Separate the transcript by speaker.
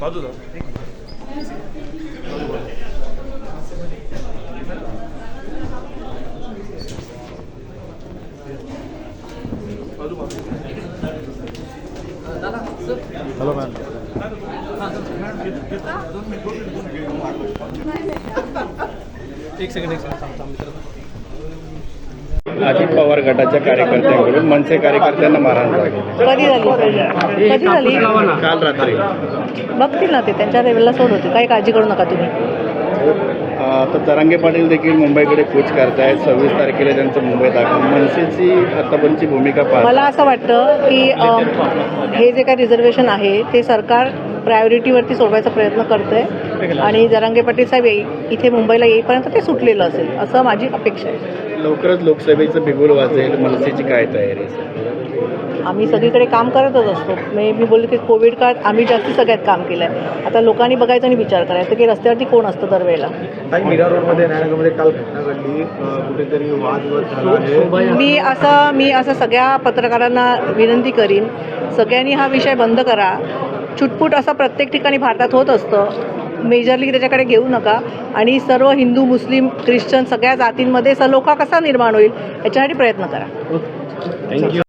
Speaker 1: बाजूला
Speaker 2: hello ma'am
Speaker 1: एक second एक सेकंड थांब थांब मित्र
Speaker 2: अजित पवार गटाच्या कार्यकर्त्यांकडून मनसे कार्यकर्त्यांना मारहाण झाली.
Speaker 3: कधी झाली? कधी झाली?
Speaker 2: काल रात्री.
Speaker 3: बघतील ना ते त्यांच्या लेवलला सोड होते. काही काळजी करू नका तुम्ही.
Speaker 2: आता तरंगे पाटील देखील मुंबईकडे कूच करतायत. सव्वीस तारखेला त्यांचं मुंबई दाखल. मनसेची आतापर्यंतची भूमिका पाहता.
Speaker 3: मला असं वाटतं की हे जे काही रिझर्वेशन आहे ते सरकार प्रायोरिटीवरती सोडवायचा प्रयत्न करतं आहे आणि जरांगे पाटील साहेब येई इथे मुंबईला येईपर्यंत ते सुटलेलं असेल असं माझी अपेक्षा आहे.
Speaker 2: लवकरच लोकसभेचं बिगुल वाजेल मनसेची काय तयारी
Speaker 3: आम्ही सगळीकडे काम करतच असतो. मी मी बोलले की कोविड काळात आम्ही जास्ती सगळ्यात काम केलं आहे आता लोकांनी बघायचं आणि विचार करायचा की रस्त्यावरती कोण असतं दरवेळेला?
Speaker 4: काही मीरा रोडमध्ये नारायणगावमध्ये काल घटना घडली. अ, कुठेतरी वादविवाद झाला आहे.
Speaker 3: मी असं मी असं सगळ्या पत्रकारांना विनंती करीन सगळ्यांनी हा विषय बंद करा. छुटपूट असं प्रत्येक ठिकाणी भारतात होत असतं. मेजरली त्याच्याकडे घेऊ नका. आणि सर्व हिंदू मुस्लिम ख्रिश्चन सगळ्या जातींमध्ये सलोखा कसा निर्माण होईल याच्यासाठी प्रयत्न करा.
Speaker 2: थँक्यू